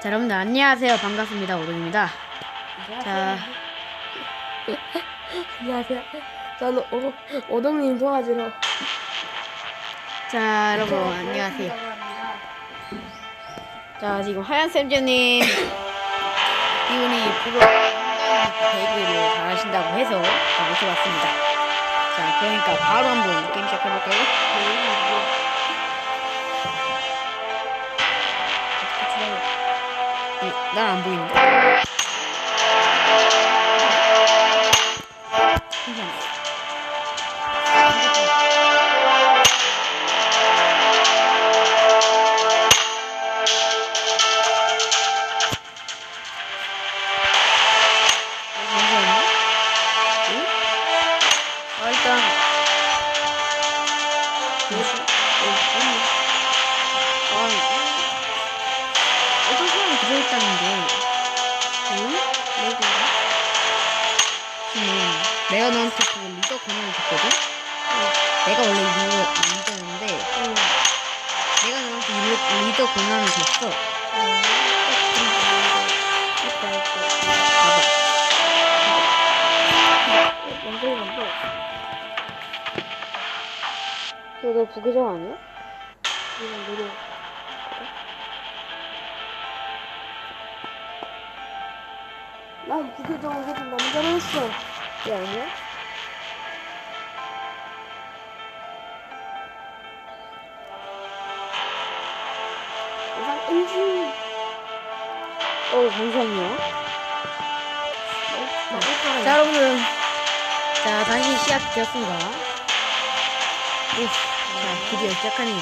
자, 여러분들 안녕하세요. 반갑습니다. 오동입니다. 자, 안녕하세요. 저는 오, 오동님 도와주러. 자, 여러분 안녕하세요. 자, 지금 하얀 쌤즈님 이분이 프로 베이그를 잘하신다고 해서 자, 모셔봤습니다. 자, 그러니까 바로 한번 게임 시작해볼까요? 난안 보이는 내가 너한테 그 리더 권한을 줬거든? 내가 원래 리더, 리더였는데, 내가 너한테 리- 리더 권한을 줬어. 이거 부계정 아니야? 이건 노래. 난 부계정을 해도 남자로 했어. 얘 아니야? 이상. 어, 잠시만요. 자, 여러분들. 자, 다시 시작되었습니다. 우, 자, 드디어 시작하네요.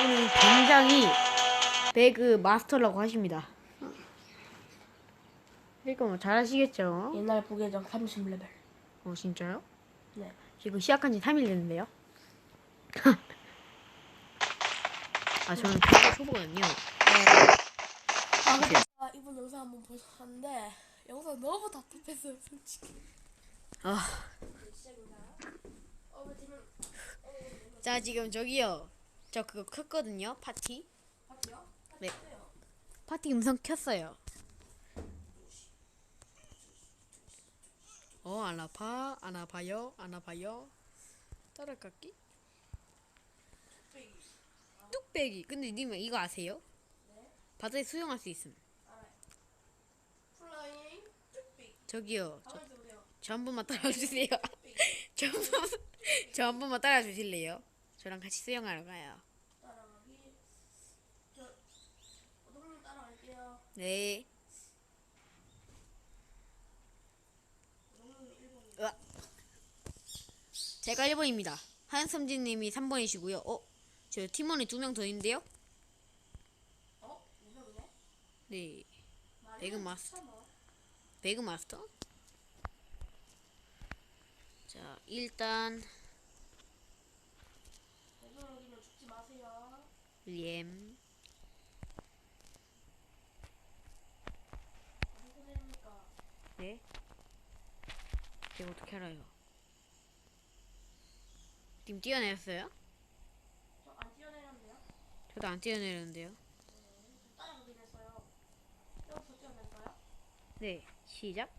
이분은 굉장히 배그 마스터라고 하십니다. 그러니까 뭐 잘하시겠죠? 옛날 부계정 30레벨. 어, 진짜요? 네. 지금 시작한 지 3일 됐는데요. 아, 저는 배그 초보거든요. 아, 근데 아, 이번 영상 한번 보셨는데 영상 너무 답답했어요, 솔직히. 아. 자, 지금 저기요. 저 그거 켰거든요. 파티. 네. 파티 음성 켰어요. 어, 안 아파? 안 아파요? 안 아파요? 따라깎기? 뚝배기. 근데 님 이거 아세요? 바다에 수영할 수 있음. 플라잉. 저기요. 저. 저 한 번만 따라주세요. 저 한 번만, 저 한 번만 따라주실래요? 저랑 같이 수영하러 가요. 따라가기. 저 오동님 따라갈게요. 네. 오동님 1번. 으악. 제가 1번입니다. 한섬진님이 3번이시고요. 어? 저 팀원이 두 명 더 있는데요? 어? 네. 배그 마스터. 배그 마스터? 자, 일단 되도록이면 죽지 마세요. 램. 무슨 일입니까? 네. 제가 어떻게 알아요? 님 뛰어내렸어요? 저 안 뛰어내렸는데요? 저도 안 뛰어내렸는데요. 저 따라가긴 했어요. 여기서 뛰어냈어요? 네. 시작.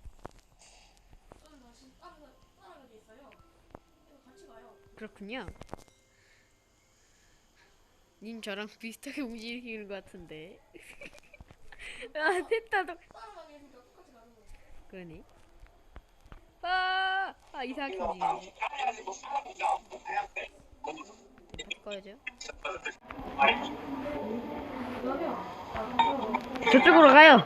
저는 다시 따라가, 따라가게. 이거 같이 가요. 그렇군요. 님 저랑 비슷하게 움직이는 것 같은데. 아, 됐다. 너. 따라가게 했으니까 똑같이 가는 거예요. 그러니. 아, 아 이상하게 움직이네. 꺼야죠. 저쪽으로 가요.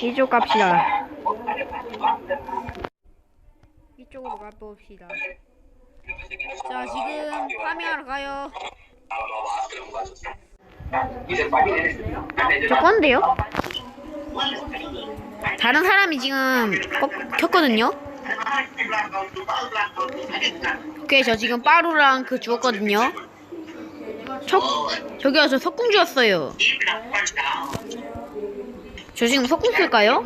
이쪽 갑시다. 이쪽으로 가봅시다. 자, 지금 파밍하러 가요. 저 건데요? 다른 사람이 지금 꺾, 켰거든요? 오케이, 저 지금 빠루랑 그 주웠거든요? 척, 저기요, 저 석궁 주웠어요. 저 지금 석궁 쓸까요?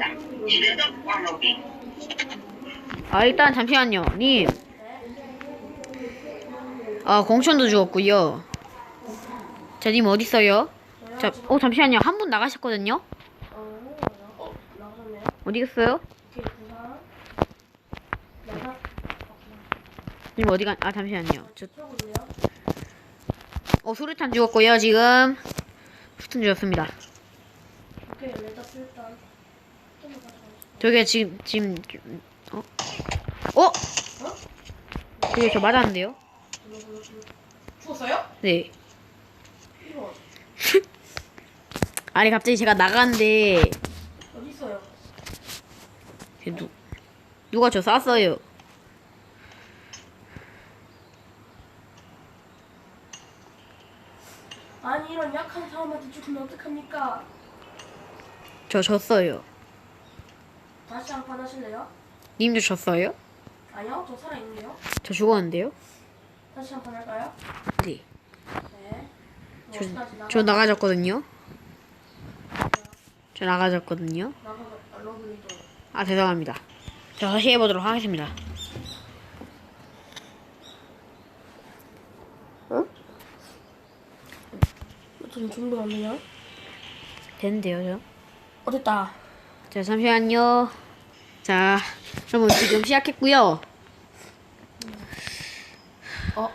아, 일단 잠시만요. 님. 아, 공천도 죽었고요. 자, 님 어디 있어요? 자, 어 잠시만요. 한 분 나가셨거든요. 어. 어디 갔어요? 부산. 님 어디 간? 아 잠시만요. 저, 쳐보세요. 어 수류탄 죽었고요. 지금 수류탄 죽었습니다. 오케이, 레다 필단. 좀더 가져가세요. 저게 지금 지금 어? 어? 저게 저 맞았는데요? 불러, 불러, 불러. 죽었어요? 네. 이거 아니 갑자기 제가 나가는데 어디 있어요? 걔 누 누가 저 쐈어요? 아니 이런 약한 사람한테 죽으면 어떡합니까? 저 졌어요. 다시 한 판 하실래요? 님도 졌어요? 아니요, 저 살아있는데요. 저 죽었는데요? 다시 한 판 할까요? 네. 네. 저, 어디까지 나가? 저 나가졌거든요. 저 나가졌거든요. 나가 러블리도. 아 죄송합니다. 자 다시 해보도록 하겠습니다. 좀 준비 안 되냐? 됐는데요, 어 됐다. 저. 자 잠시만요. 자, 여러분 지금 시작했고요. 어.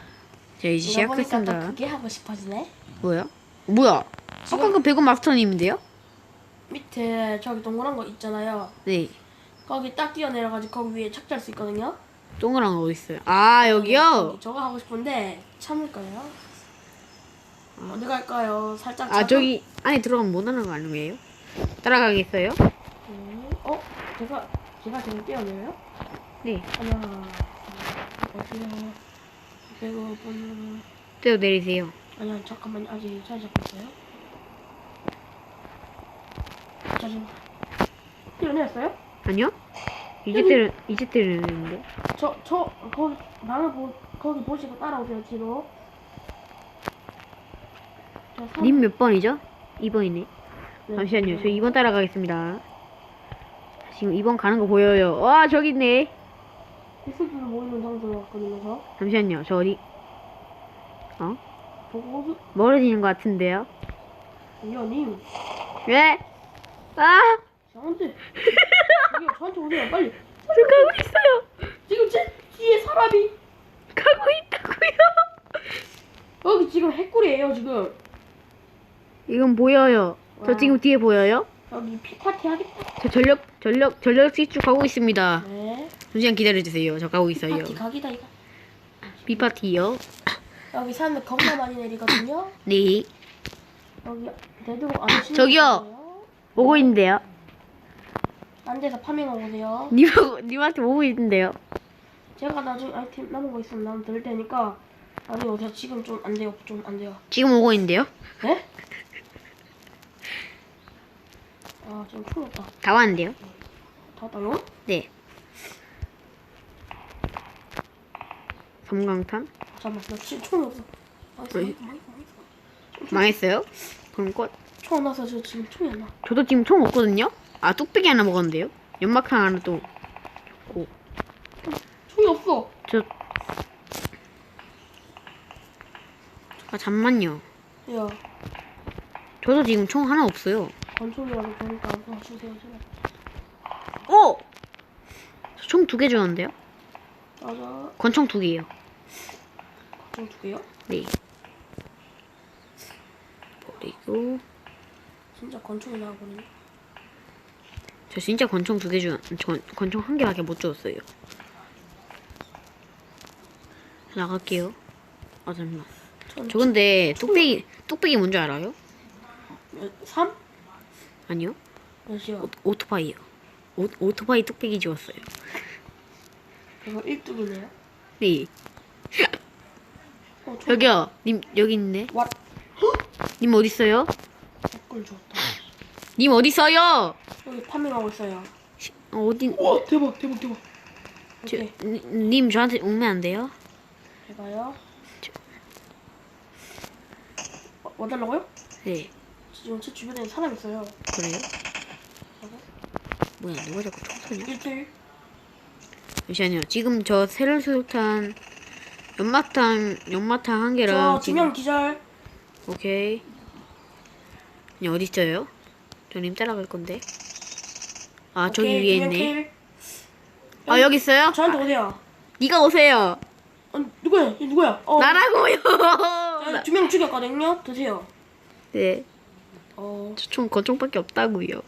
자 이제 이거 보니까 또 시작했습니다. 그게 하고 싶어지네. 뭐야? 뭐야? 아까 그 배구 마스터님인데요? 밑에 저기 동그란 거 있잖아요. 네. 거기 딱 뛰어내려가지고 거기 위에 착지할 수 있거든요. 동그란 거 어디 있어요? 아 여기요? 저거 하고 싶은데 참을 거예요. 어디 갈까요? 살짝. 아 잡아- 저기 안에 들어가면 못 하는 거 아니에요? 따라가겠어요? 음, 어? 제가 제가 지금 뛰어내려요? 네. 하나, 어디요? 그리고 분 뛰어 내리세요. 아니요 잠깐만 아직 잘 잡고 있어요. 자 지금 뛰어내렸어요? 아니요? 이제 때려 이제 때리는데. 저 저 거기 나를 보 거기 보시고 따라오세요 뒤로. 자, 삼- 님 몇 번이죠? 2번이네. 네. 잠시만요. 저 2번 따라가겠습니다. 지금 2번 가는 거 보여요. 와 저기 있네. 엑스들 모이는 장소로 왔거든요. 저 잠시만요. 저 어디 어? 보고 멀어지는 것 같은데요? 위원님 왜? 아! 저한테 여기 저한테 오세요 빨리. 저 가고 있어요. 지금 제 뒤에 사람이 가고 있다고요. 여기 지금 핵꿀이에요 지금. 이건 보여요. 저 와. 지금 뒤에 보여요? 여기 피파티 하겠다. 저 전력 전력 전력 질주 가고 있습니다. 네. 잠시만 기다려 주세요. 저 가고 있어요. 파티 각이다 이거. 비파티요. 여기 사람들 겁나 많이 내리거든요. 네. 여기 대도 안 저기요. 분이에요. 오고 있는데요. 딴 데서 파밍하고 오세요. 님하고 님한테 오고 있는데요. 제가 나중에 아이템 남은 거 있으면 나면 들 테니까 나중에 오세요. 지금 좀 안 돼요. 좀 안 돼요. 지금 오고 있는데요. 네? 아 지금 풀었다. 다 왔는데요. 다 왔다요? 네. 섬광탄 잠깐만 나 지금 총이 없어. 망했어, 왜? 망했어, 망했어, 망했어. 망했어요? 그럼 꽃. 총안 나서 저 지금 총이 안 나. 저도 지금 총 없거든요. 아 뚝배기 하나 먹었는데요. 연막탄 하나 또. 총이 없어. 저. 아 잠만요. 야 저도 지금 총 하나 없어요. 권총이라도 되니까 어, 주세요 제발. 오! 총 두 개 주었는데요. 맞아. 권총 두 개예요. 총두 개요? 네. 그리고 진짜 권총이 나와버리네. 저 진짜 권총 두개 주, 권, 권총 한 개밖에 못 주었어요. 나갈게요. 아 잠만. 전저 근데 뚝배기 뚝배기 뭔지 알아요? 몇- 3? 아니요. 몇이요? 오, 오토바이요. 오, 오토바이 뚝배기 주었어요. 이거 1뚝이네요. 네. 어, 총 여기요. 님 여기 있네. 와, 님 어디 있어요? 댓글 줬다. 님 어디 있어요? 여기 파밍하고 있어요. 시- 어, 어디? 와, 대박, 대박, 대박. 저, 오케이, 니- 님 저한테 오면 안 돼요? 제가요. 어, 와달라고요? 네. 지금 제 주변에 사람 있어요. 그래요? 뭐야 누가 자꾸 총 쏘냐? 1대1. 잠시만요. 지금 저 세를 수탄 연마탄 연마탄 한 개랑 저두명 기절. 오케이. 이 어디 있어요? 저님 따라갈 건데. 아 저기 오케이, 위에 두명 있네. 킬. 아 여기 있어요? 저한테 오세요. 네가 오세요. 어, 누구야? 얘 누구야? 어, 나라고요. 두명 죽였거든요. 드세요. 네. 어, 저총 권총밖에 없다고요.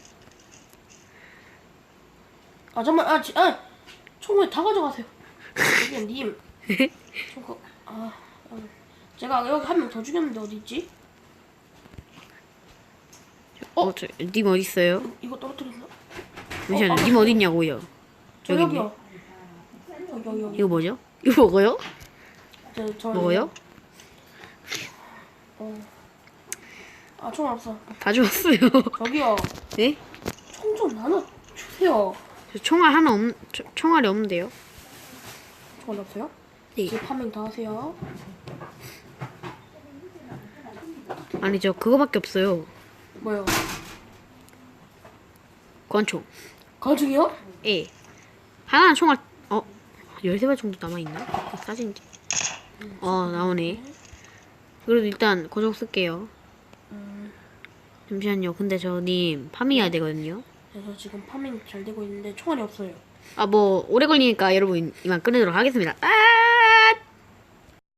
아 잠만, 아, 지, 아, 총을 다 가져가세요. 님. 총 거, 아, 아, 제가 여기 한 명 더 죽였는데 어디 있지? 어, 저, 님 어디 있어요? 이거 떨어뜨렸나? 잠시만요. 어, 아, 님 어디 있냐고요? 저 여기 여기요. 여기 여기. 이거 뭐죠? 이거 먹어요? 저, 저 먹어요? 어. 아, 총 없어. 다 주웠어요. 저기요. 네? 총 좀 나눠 주세요. 저 총알 하나 없, 저, 총알이 없는데요? 총 없어요? 네. 이제 파밍 다 하세요. 아니 저 그거밖에 없어요. 뭐요? 권총. 가죽이요? 예. 하나는 총알 어? 13발 정도 남아있나? 싸진지 어 나오네. 그래도 일단 고정 쓸게요. 음, 잠시만요. 근데 저님 파밍해야 되거든요. 그래서 지금 파밍 잘 되고 있는데 총알이 없어요. 아 뭐 오래 걸리니까 여러분 이만 끊도록 하겠습니다. 아